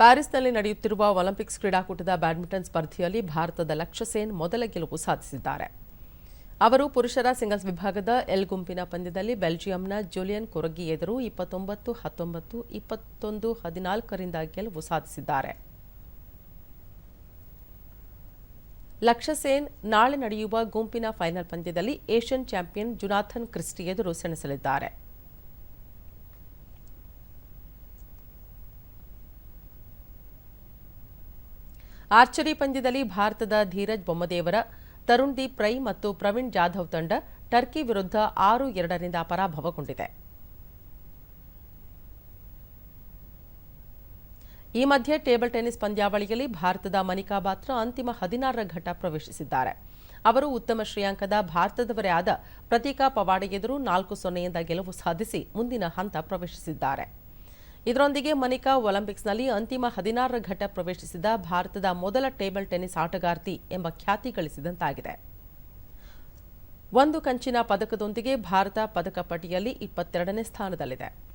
ಪ್ಯಾರಿಸ್ನಲ್ಲಿ ನಡೆಯುತ್ತಿರುವ ಒಲಿಂಪಿಕ್ಸ್ ಕ್ರೀಡಾಕೂಟದ ಬ್ಯಾಡ್ಮಿಂಟನ್ ಸ್ಪರ್ಧೆಯಲ್ಲಿ ಭಾರತದ ಲಕ್ಷ್ಯ ಸೇನ್ ಮೊದಲ ಗೆಲುವು ಸಾಧಿಸಿದ್ದಾರೆ. ಅವರು ಪುರುಷರ ಸಿಂಗಲ್ಸ್ ವಿಭಾಗದ ಎಲ್ ಗುಂಪಿನ ಪಂದ್ಯದಲ್ಲಿ ಬೆಲ್ಜಿಯಂನ ಜೂಲಿಯನ್ ಕೊರಗಿ ಎದುರು ಇಪ್ಪತ್ತೊಂಬತ್ತು, ಹತ್ತೊಂಬತ್ತು, ಇಪ್ಪತ್ತೊಂದು, ಹದಿನಾಲ್ಕರಿಂದ ಗೆಲುವು ಸಾಧಿಸಿದ್ದಾರೆ. ಲಕ್ಷ್ಯ ಸೇನ್ ನಾಳೆ ನಡೆಯುವ ಗುಂಪಿನ ಫೈನಲ್ ಪಂದ್ಯದಲ್ಲಿ ಏಷ್ಯನ್ ಚಾಂಪಿಯನ್ ಜುನಾಥನ್ ಕ್ರಿಸ್ಟಿ ಎದುರು ಸೆಣಸಲಿದ್ದಾರೆ. ಆರ್ಚರಿ ಪಂದ್ಯದಲ್ಲಿ ಭಾರತದ ಧೀರಜ್ ಬೊಮ್ಮದೇವರ, ತರುಣ್ ದೀಪ್ ರೈ ಮತ್ತು ಪ್ರವೀಣ್ ಜಾಧವ್ ತಂಡ ಟರ್ಕಿ ವಿರುದ್ಧ ಆರು ಎರಡರಿಂದ ಪರಾಭವಗೊಂಡಿದೆ. ಈ ಮಧ್ಯೆ ಟೇಬಲ್ ಟೆನಿಸ್ ಪಂದ್ಯಾವಳಿಯಲ್ಲಿ ಭಾರತದ ಮನಿಕಾ ಬಾತ್ರಾ ಅಂತಿಮ ಹದಿನಾರರ ಘಟ್ಟ ಪ್ರವೇಶಿಸಿದ್ದಾರೆ. ಅವರು ಉತ್ತಮ ಶ್ರೇಯಾಂಕದ ಭಾರತದವರೇ ಆದ ಪ್ರತೀಕಾ ಪವಾಡ ಎದುರು ನಾಲ್ಕು ಸೊನ್ನೆಯಿಂದ ಗೆಲುವು ಸಾಧಿಸಿ ಮುಂದಿನ ಹಂತ ಪ್ರವೇಶಿಸಿದ್ದಾರೆ. ಇದರೊಂದಿಗೆ ಮನಿಕಾ ಒಲಿಂಪಿಕ್ಸ್ನಲ್ಲಿ ಅಂತಿಮ ಹದಿನಾರರ ಘಟ್ಟ ಪ್ರವೇಶಿಸಿದ ಭಾರತದ ಮೊದಲ ಟೇಬಲ್ ಟೆನ್ನಿಸ್ ಆಟಗಾರ್ತಿ ಎಂಬ ಖ್ಯಾತಿ ಗಳಿಸಿದಂತಾಗಿದೆ. ಒಂದು ಕಂಚಿನ ಪದಕದೊಂದಿಗೆ ಭಾರತ ಪದಕ ಪಟ್ಟಿಯಲ್ಲಿ ಇಪ್ಪತ್ತೆರಡನೇ ಸ್ಥಾನದಲ್ಲಿದೆ.